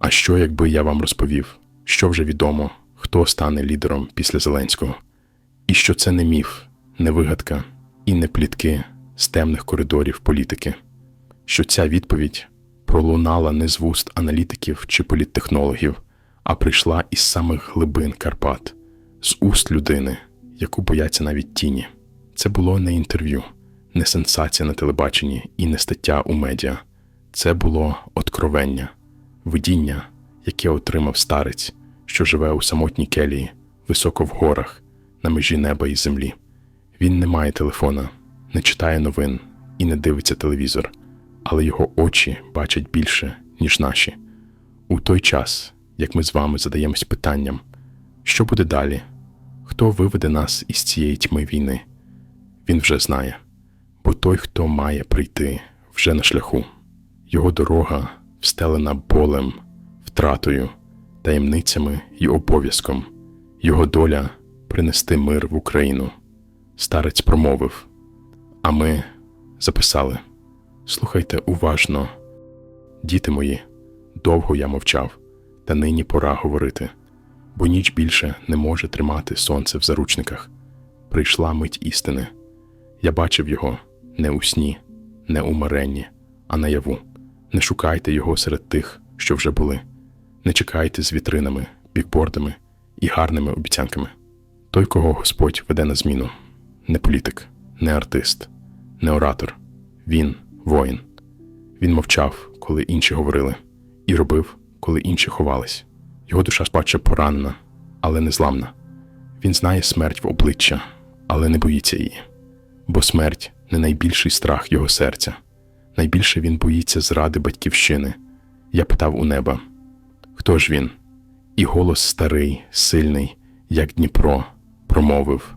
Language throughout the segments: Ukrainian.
А що, якби я вам розповів, що вже відомо, хто стане лідером після Зеленського? І що це не міф, не вигадка і не плітки з темних коридорів політики, що ця відповідь пролунала не з вуст аналітиків чи політтехнологів, а прийшла із самих глибин Карпат, з уст людини, яку бояться навіть тіні. Це було не інтерв'ю, не сенсація на телебаченні і не стаття у медіа. Це було откровення, видіння, яке отримав старець, що живе у самотній келії, високо в горах, на межі неба і землі. Він не має телефона, не читає новин і не дивиться телевізор, але його очі бачать більше, ніж наші. У той час, як ми з вами задаємось питанням, що буде далі, хто виведе нас із цієї тьми війни, він вже знає, бо той, хто має прийти, вже на шляху. Його дорога встелена болем, втратою, таємницями і обов'язком, його доля принести мир в Україну. Старець промовив, а ми записали. Слухайте уважно, діти мої, довго я мовчав, та нині пора говорити, бо ніч більше не може тримати сонце в заручниках. Прийшла мить істини. Я бачив його не у сні, не у маренні, а наяву. Не шукайте його серед тих, що вже були. Не чекайте з вітринами, бікбордами і гарними обіцянками. Той, кого Господь веде на зміну, не політик, не артист, не оратор. Він воїн. Він мовчав, коли інші говорили, і робив, коли інші ховались. Його душа спадче поранена, але не зламна. Він знає смерть в обличчя, але не боїться її. Бо смерть не найбільший страх його серця. Найбільше він боїться зради батьківщини. Я питав у неба: Хто ж він? І голос старий, сильний, як Дніпро, промовив: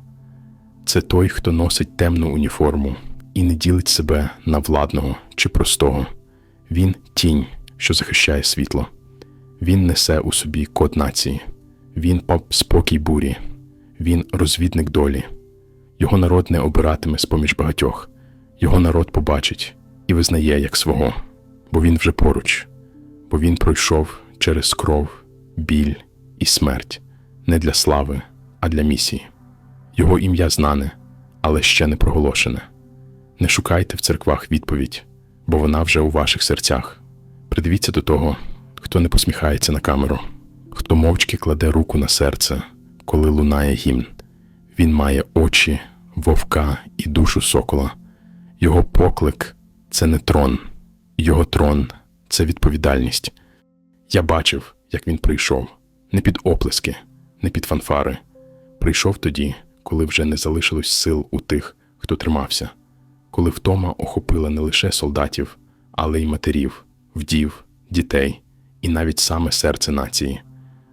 Це той, хто носить темну уніформу і не ділить себе на владного чи простого. Він тінь, що захищає світло. Він несе у собі код нації, він спокій бурі, він розвідник долі. Його народ не обиратиме з поміж багатьох, його народ побачить і визнає як свого, бо він вже поруч, бо він пройшов через кров, біль і смерть не для слави, а для місії. Його ім'я знане, але ще не проголошене. Не шукайте в церквах відповідь, бо вона вже у ваших серцях. Придивіться до того, хто не посміхається на камеру, хто мовчки кладе руку на серце, коли лунає гімн. Він має очі, вовка і душу сокола. Його поклик це не трон, його трон це відповідальність. Я бачив, як він прийшов, не під оплески, не під фанфари. Прийшов тоді, коли вже не залишилось сил у тих, хто тримався, коли втома охопила не лише солдатів, але й матерів, вдів, дітей і навіть саме серце нації.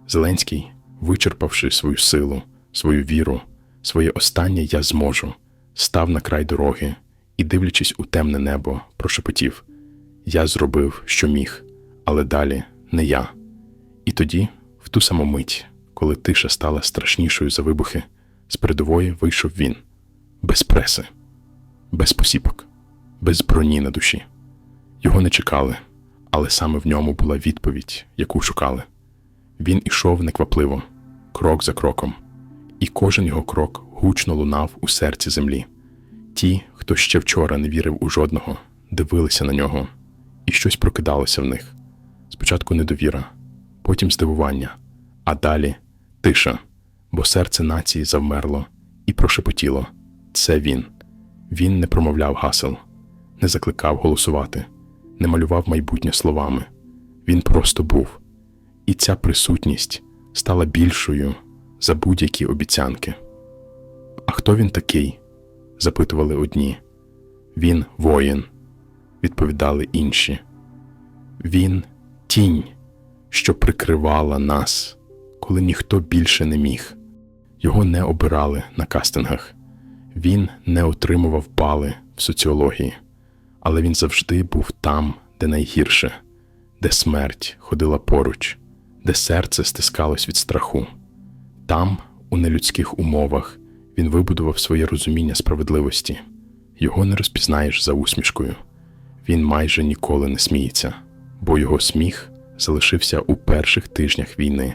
Зеленський, вичерпавши свою силу, свою віру, своє останнє я зможу, став на край дороги і, дивлячись у темне небо, прошепотів: Я зробив, що міг, але далі не я. І тоді, в ту саму мить, коли тиша стала страшнішою за вибухи, з передової вийшов він без преси, без посіпок, без броні на душі. Його не чекали, але саме в ньому була відповідь, яку шукали. Він ішов неквапливо, крок за кроком, і кожен його крок гучно лунав у серці землі. Ті, хто ще вчора не вірив у жодного, дивилися на нього, і щось прокидалося в них. Спочатку недовіра, потім здивування, а далі тиша, бо серце нації завмерло і прошепотіло це він. Він не промовляв гасел, не закликав голосувати, не малював майбутнє словами. Він просто був. І ця присутність стала більшою за будь-які обіцянки. А хто він такий? Запитували одні. Він воїн, відповідали інші. Він тінь, що прикривала нас, коли ніхто більше не міг. Його не обирали на кастингах. Він не отримував бали в соціології, але він завжди був там, де найгірше, де смерть ходила поруч, де серце стискалось від страху. Там, у нелюдських умовах, він вибудував своє розуміння справедливості. Його не розпізнаєш за усмішкою. Він майже ніколи не сміється, бо його сміх залишився у перших тижнях війни,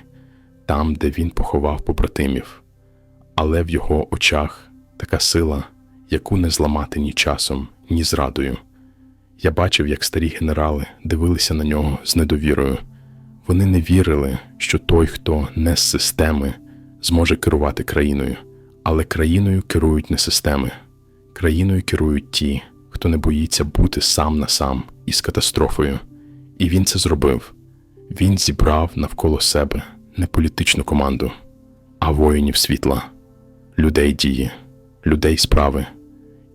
там, де він поховав побратимів. Але в його очах така сила, яку не зламати ні часом, ні зрадою. Я бачив, як старі генерали дивилися на нього з недовірою. Вони не вірили, що той, хто не з системи, зможе керувати країною, але країною керують не системи. Країною керують ті, хто не боїться бути сам на сам із катастрофою. І він це зробив. Він зібрав навколо себе не політичну команду, а воїнів світла, людей дії, людей справи.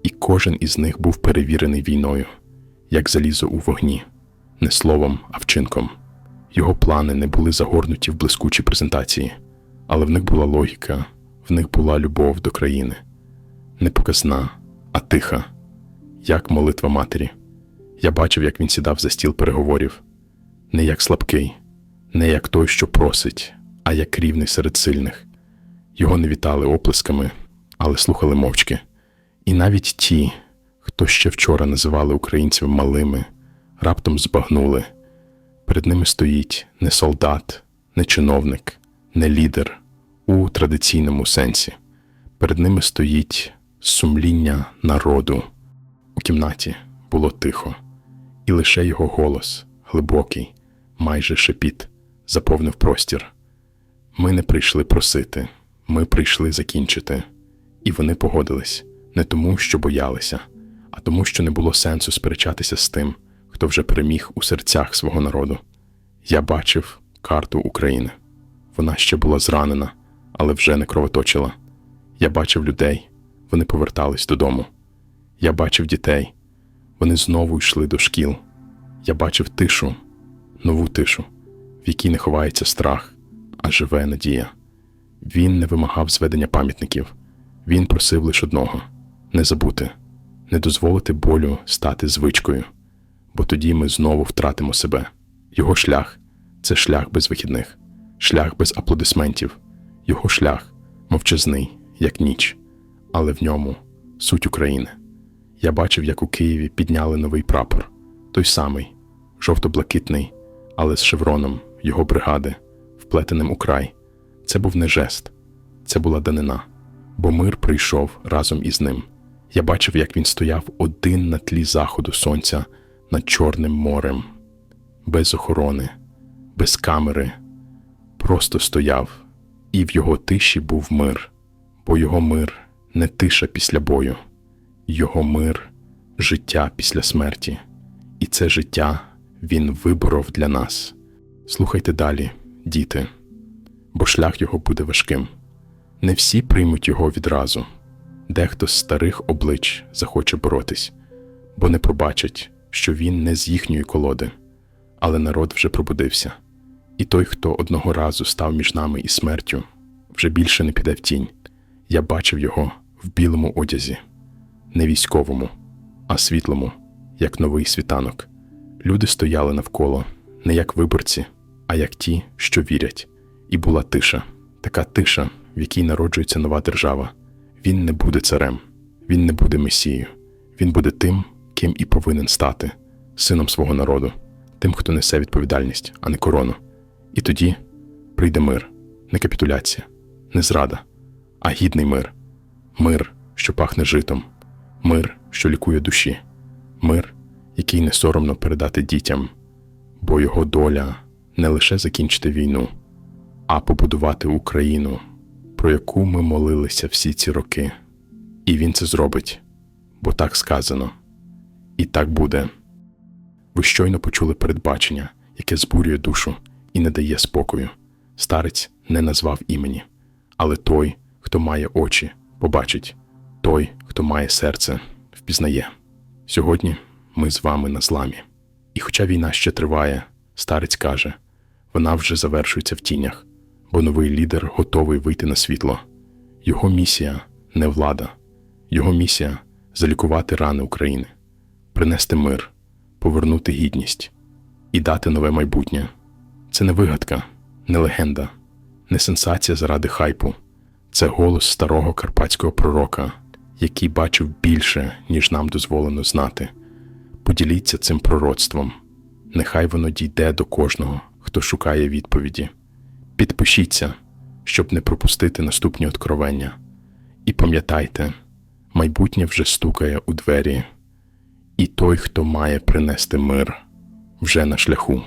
І кожен із них був перевірений війною, як залізо у вогні, не словом, а вчинком. Його плани не були загорнуті в блискучі презентації, але в них була логіка, в них була любов до країни. Не показна, а тиха, як молитва матері. Я бачив, як він сідав за стіл переговорів, не як слабкий, не як той, що просить, а як рівний серед сильних. Його не вітали оплесками, але слухали мовчки. І навіть ті, хто ще вчора називали українців малими, раптом збагнули. Перед ними стоїть не солдат, не чиновник, не лідер у традиційному сенсі. Перед ними стоїть сумління народу. У кімнаті було тихо, і лише його голос, глибокий, майже шепіт, заповнив простір. Ми не прийшли просити, ми прийшли закінчити. І вони погодились не тому, що боялися, а тому, що не було сенсу сперечатися з тим, хто вже переміг у серцях свого народу. Я бачив карту України. Вона ще була зранена, але вже не кровоточила. Я бачив людей, вони повертались додому. Я бачив дітей, вони знову йшли до шкіл. Я бачив тишу, нову тишу, в якій не ховається страх, а живе надія. Він не вимагав зведення пам'ятників, він просив лише одного не забути, не дозволити болю стати звичкою, бо тоді ми знову втратимо себе. Його шлях це шлях без вихідних, шлях без аплодисментів, його шлях мовчазний, як ніч, але в ньому суть України. Я бачив, як у Києві підняли новий прапор, той самий, жовто-блакитний, але з шевроном його бригади, вплетеним у край. Це був не жест, це була данина, бо мир прийшов разом із ним. Я бачив, як він стояв один на тлі заходу сонця над Чорним морем, без охорони, без камери, просто стояв, і в його тиші був мир, бо його мир не тиша після бою, його мир життя після смерті, і це життя він виборов для нас. Слухайте далі, діти, бо шлях його буде важким. Не всі приймуть його відразу. Дехто з старих облич захоче боротись, бо не пробачать, що він не з їхньої колоди, але народ вже пробудився, і той, хто одного разу став між нами і смертю, вже більше не піде в тінь. Я бачив його в білому одязі, не військовому, а світлому, як новий світанок. Люди стояли навколо, не як виборці, а як ті, що вірять. І була тиша, така тиша, в якій народжується нова держава. Він не буде царем, він не буде месією, він буде тим, ким і повинен стати, сином свого народу, тим, хто несе відповідальність, а не корону. І тоді прийде мир, не капітуляція, не зрада, а гідний мир, мир, що пахне житом, мир, що лікує душі, мир, який не соромно передати дітям, бо його доля не лише закінчити війну, а побудувати Україну про яку ми молилися всі ці роки. І він це зробить, бо так сказано, і так буде. Ви щойно почули передбачення, яке збурює душу і не дає спокою. Старець не назвав імені, але той, хто має очі, побачить, той, хто має серце, впізнає. Сьогодні ми з вами на зламі. І хоча війна ще триває, старець каже, вона вже завершується в тінях бо новий лідер готовий вийти на світло. Його місія не влада, його місія залікувати рани України, принести мир, повернути гідність і дати нове майбутнє. Це не вигадка, не легенда, не сенсація заради хайпу. Це голос старого карпатського пророка, який бачив більше, ніж нам дозволено знати. Поділіться цим пророцтвом. Нехай воно дійде до кожного, хто шукає відповіді. Підпишіться, щоб не пропустити наступні откровення. І пам'ятайте, майбутнє вже стукає у двері, і той, хто має принести мир, вже на шляху.